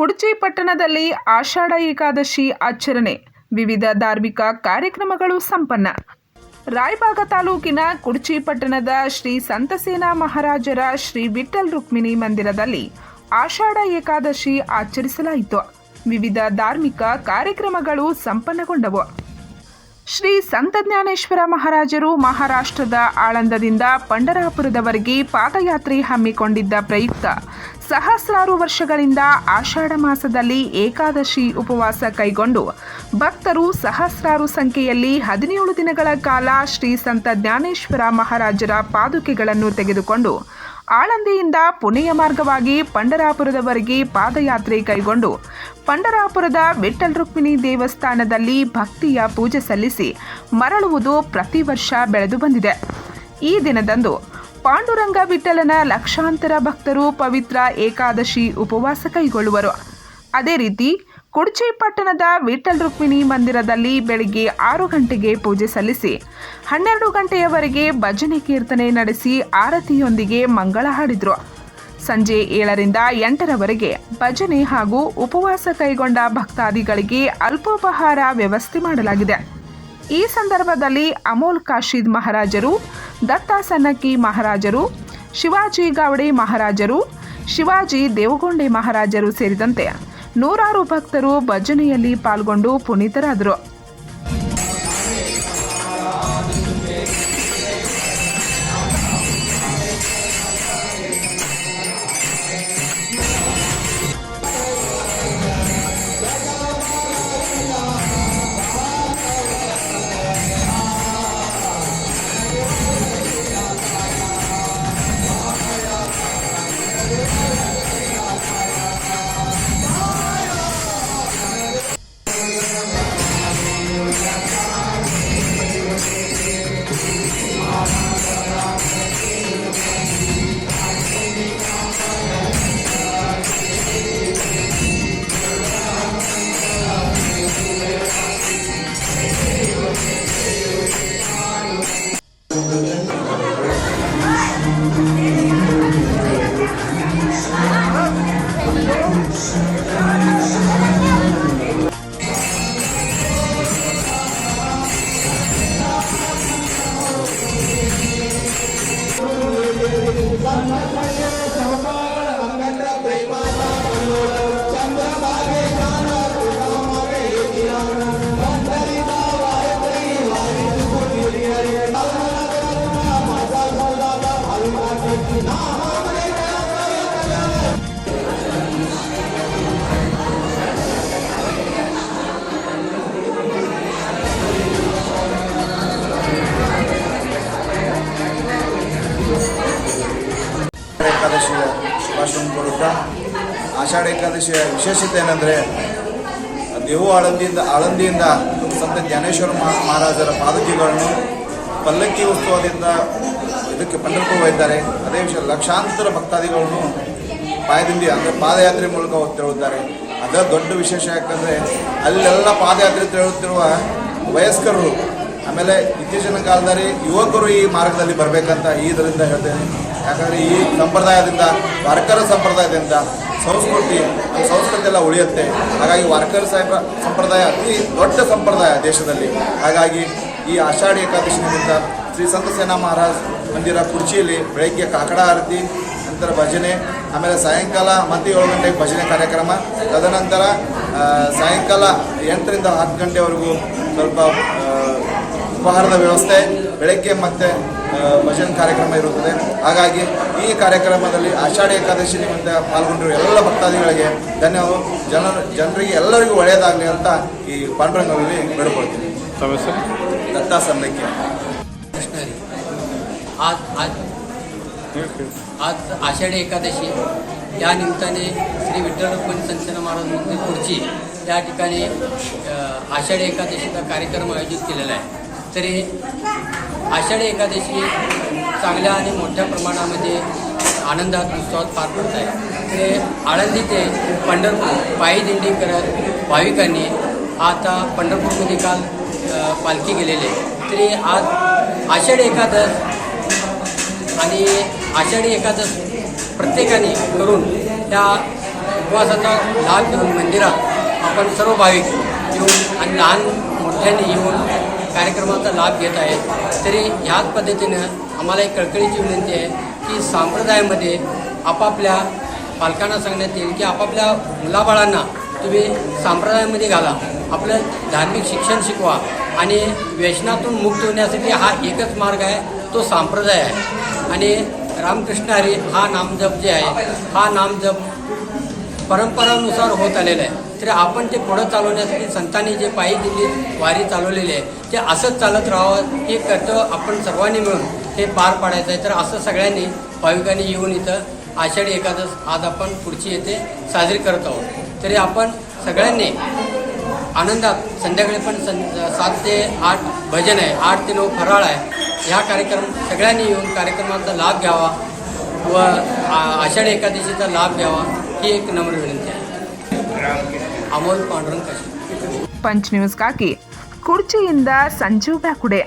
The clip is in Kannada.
ಕುಡ್ಚಿ ಪಟ್ಟಣದಲ್ಲಿ ಆಷಾಢ ಏಕಾದಶಿ ಆಚರಣೆ. ವಿವಿಧ ಧಾರ್ಮಿಕ ಕಾರ್ಯಕ್ರಮಗಳು ಸಂಪನ್ನ. ರಾಯಬಾಗ ತಾಲೂಕಿನ ಕುಡ್ಚಿ ಪಟ್ಟಣದ ಶ್ರೀ ಸಂತಸೇನಾ ಮಹಾರಾಜರ ಶ್ರೀ ವಿಠಲ್ ರುಕ್ಮಿಣಿ ಮಂದಿರದಲ್ಲಿ ಆಷಾಢ ಏಕಾದಶಿ ಆಚರಿಸಲಾಯಿತು. ವಿವಿಧ ಧಾರ್ಮಿಕ ಕಾರ್ಯಕ್ರಮಗಳು ಸಂಪನ್ನಗೊಂಡವು. ಶ್ರೀ ಸಂತ ಜ್ಞಾನೇಶ್ವರ ಮಹಾರಾಜರು ಮಹಾರಾಷ್ಟ್ರದ ಆಳಂದದಿಂದ ಪಂಡರಾಪುರದವರೆಗೆ ಪಾದಯಾತ್ರೆ ಹಮ್ಮಿಕೊಂಡಿದ್ದ ಪ್ರಯುಕ್ತ ಸಹಸ್ರಾರು ವರ್ಷಗಳಿಂದ ಆಷಾಢ ಮಾಸದಲ್ಲಿ ಏಕಾದಶಿ ಉಪವಾಸ ಕೈಗೊಂಡು ಭಕ್ತರು ಸಹಸ್ರಾರು ಸಂಖ್ಯೆಯಲ್ಲಿ ಹದಿನೇಳು ದಿನಗಳ ಕಾಲ ಶ್ರೀ ಸಂತ ಜ್ಞಾನೇಶ್ವರ ಮಹಾರಾಜರ ಪಾದುಕೆಗಳನ್ನು ತೆಗೆದುಕೊಂಡು ಆಳಂದಿಯಿಂದ ಪುಣೆಯ ಮಾರ್ಗವಾಗಿ ಪಂಡರಾಪುರದವರೆಗೆ ಪಾದಯಾತ್ರೆ ಕೈಗೊಂಡು ಪಂಡರಾಪುರದ ವಿಠಲ್ ರುಕ್ಮಿಣಿ ದೇವಸ್ಥಾನದಲ್ಲಿ ಭಕ್ತಿಯ ಪೂಜೆ ಸಲ್ಲಿಸಿ ಮರಳುವುದು ಪ್ರತಿ ವರ್ಷ ಬೆಳೆದು ಬಂದಿದೆ. ಈ ದಿನದಂದು ಪಾಂಡುರಂಗ ವಿಠಲನ ಲಕ್ಷಾಂತರ ಭಕ್ತರು ಪವಿತ್ರ ಏಕಾದಶಿ ಉಪವಾಸ ಕೈಗೊಳ್ಳುವರು. ಅದೇ ರೀತಿ ಕುಡ್ಚಿ ಪಟ್ಟಣದ ವಿಠಲ್ ರುಕ್ಮಿಣಿ ಮಂದಿರದಲ್ಲಿ ಬೆಳಿಗ್ಗೆ ಆರು ಗಂಟೆಗೆ ಪೂಜೆ ಸಲ್ಲಿಸಿ, ಹನ್ನೆರಡು ಗಂಟೆಯವರೆಗೆ ಭಜನೆ ಕೀರ್ತನೆ ನಡೆಸಿ ಆರತಿಯೊಂದಿಗೆ ಮಂಗಳ ಹಾಡಿದರು. ಸಂಜೆ ಏಳರಿಂದ ಎಂಟರವರೆಗೆ ಭಜನೆ ಹಾಗೂ ಉಪವಾಸ ಕೈಗೊಂಡ ಭಕ್ತಾದಿಗಳಿಗೆ ಅಲ್ಪೋಪಹಾರ ವ್ಯವಸ್ಥೆ ಮಾಡಲಾಗಿದೆ. ಈ ಸಂದರ್ಭದಲ್ಲಿ ಅಮೋಲ್ ಕಾಶೀದ್ ಮಹಾರಾಜರು ದತ್ತ ಸನ್ನಕ್ಕಿ ಮಹಾರಾಜರು, ಶಿವಾಜಿ ಗಾವಡೆ ಮಹಾರಾಜರು, ಶಿವಾಜಿ ದೇವಗೊಂಡೆ ಮಹಾರಾಜರು ಸೇರಿದಂತೆ ನೂರಾರು ಭಕ್ತರು ಭಜನೆಯಲ್ಲಿ ಪಾಲ್ಗೊಂಡು ಪುನೀತರಾದರು. ಏಕಾದಶಿಯ ಭಾಷಣ ಕೊಡುತ್ತಾ ಆಷಾಢ ಏಕಾದಶಿಯ ವಿಶೇಷತೆ ಏನಂದರೆ, ದೇವು ಆಳಂದಿಯಿಂದ ಆಳಂದಿಯಿಂದ ಸಂತ ಜ್ಞಾನೇಶ್ವರ ಮಹಾರಾಜರ ಪಾದಕಿಗಳನ್ನು ಪಲ್ಲಕ್ಕಿ ಉತ್ಸವದಿಂದ ಇದಕ್ಕೆ ಪಂಡರಪುರ ಹೋಗಿದ್ದಾರೆ. ಅದೇ ವಿಷಯ, ಲಕ್ಷಾಂತರ ಭಕ್ತಾದಿಗಳನ್ನು ಪಾಯದಿಂದ ಅಂದರೆ ಪಾದಯಾತ್ರೆ ಮೂಲಕ ತೆರಳುತ್ತಾರೆ. ಅದರ ದೊಡ್ಡ ವಿಶೇಷ ಯಾಕಂದರೆ, ಅಲ್ಲೆಲ್ಲ ಪಾದಯಾತ್ರೆ ತೆರಳುತ್ತಿರುವ ವಯಸ್ಕರು, ಆಮೇಲೆ ಇತ್ತೀಚಿನ ಕಾಲದಲ್ಲಿ ಯುವಕರು ಈ ಮಾರ್ಗದಲ್ಲಿ ಬರಬೇಕಂತ ಇದರಿಂದ ಹೇಳ್ತೇನೆ. ಯಾಕಂದರೆ ಈ ಸಂಪ್ರದಾಯದಿಂದ, ವಾರ್ಕರ ಸಂಪ್ರದಾಯದಿಂದ ಸಂಸ್ಕೃತಿ ಸಂಸ್ಕೃತಿ ಎಲ್ಲ ಉಳಿಯುತ್ತೆ. ಹಾಗಾಗಿ ವಾರ್ಕರ್ ಸಾಹೇಬ ಸಂಪ್ರದಾಯ ಅತಿ ದೊಡ್ಡ ಸಂಪ್ರದಾಯ ದೇಶದಲ್ಲಿ. ಹಾಗಾಗಿ ಈ ಆಷಾಢಿ ಏಕಾದಶಿ ಶ್ರೀ ಸಂತ ಸೇನಾ ಮಹಾರಾಜ್ ಮಂದಿರ ಕುರ್ಚಿಯಲ್ಲಿ ಬೆಳಗ್ಗೆ ಕಾಕಡ ಆರತಿ, ನಂತರ ಭಜನೆ, ಆಮೇಲೆ ಸಾಯಂಕಾಲ ಮತ್ತೆ ಏಳು ಗಂಟೆಗೆ ಭಜನೆ ಕಾರ್ಯಕ್ರಮ. ತದನಂತರ ಸಾಯಂಕಾಲ ಎಂಟರಿಂದ ಹತ್ತು ಗಂಟೆವರೆಗೂ ಸ್ವಲ್ಪ ಉಪಹಾರದ ವ್ಯವಸ್ಥೆ. ಬೆಳಗ್ಗೆ ಮತ್ತೆ ಆ, ಭಜನೆ ಕಾರ್ಯಕ್ರಮ ಇರುತ್ತದೆ ಹಾಗಾಗಿ ಈ ಕಾರ್ಯಕ್ರಮದಲ್ಲಿ ಆಷಾಢ ಏಕಾದಶಿ ನಿಮಿತ್ತ ಪಾಲ್ಗೊಂಡಿರುವ ಎಲ್ಲ ಭಕ್ತಾದಿಗಳಿಗೆ ಧನ್ಯವಾದ ಜನರ ಜನರಿಗೆ ಎಲ್ಲರಿಗೂ ಒಳ್ಳೆಯದಾಗಲಿ ಅಂತ ಈ ಪಾಂಡುರಂಗದಲ್ಲಿ ಬೇಡಿಕೊಳ್ತೀನಿ ತಮ್ಮ ಹೆಸರು ದತ್ತಾ ಸನ್ನಕ್ಕೆ कृष्णहरी आज आज ಹೇಳಿ आज आषाढी एकादशी या निमित्ताने श्री विठ्ठल रुक्मिणी संचन महाराज मंदिर खुर्ची या ठिकाणी अ, आषाढी एकादशीचा कार्यक्रम आयोजित केलेला आहे तरी आषाढी एकादशी चांगल्या आणि मोठ्या प्रमाणामध्ये आनंदात उत्सवात पार पडत आहे. ते आळंदी ते पंढरपूर पायी दिंडी करत भाविकांनी आता पंढरपूरमध्ये काल पालखी गेलेली आहे. तरी आज आषाढी एकादश आणि आषाढी एकादश प्रत्येकाने करून त्या उपवासाचा लाभ घेऊन मंदिरात आपण सर्व भाविक येऊन आणि लहान मोठ्याने येऊन कार्यक्रमाचा लाभ घेत आहेत तरी ह्याच पद्धतीनं आम्हाला एक कळकळीची विनंती आहे की संप्रदायामध्ये आपापल्या पालकांना सांगण्यात येईल की आपापल्या मुलाबाळांना तुम्ही संप्रदायामध्ये घाला. आपलं धार्मिक शिक्षण शिकवा आणि व्यसनातून मुक्त होण्यासाठी हा एकच मार्ग आहे तो संप्रदाय आहे. आणि रामकृष्ण हरी हा नामजप जे आहे हा नामजप परंपरानुसार होत आलेलं आहे. तर आपण ते पुढं चालवण्यासाठी संतांनी जे पायी दिली वारी चालवलेली आहे ते असंच चालत राहावं हे कर्तव्य आपण सर्वांनी मिळून हे पार पाडायचं आहे. तर असं सगळ्यांनी भाविकांनी येऊन इथं आषाढी एकादश आज आपण पुढची येथे साजरी करत आहोत. तरी आपण सगळ्यांनी आनंदात संध्याकाळी पण सं सात ते आठ भजन आहे आठ ते नऊ फराळ आहे. ह्या कार्यक्रम सगळ्यांनी येऊन कार्यक्रमाचा लाभ घ्यावा व आषाढी एकादशीचा लाभ घ्यावा. ही एक नम्र विनंती आहे अमोल पांडुरंग कशी ಪಂಚ್ ನ್ಯೂಸ್ಗಾಗಿ ಕುರ್ಚಿಯಿಂದ ಸಂಜೀವ್ ಬ್ಯಾಕುಡೆ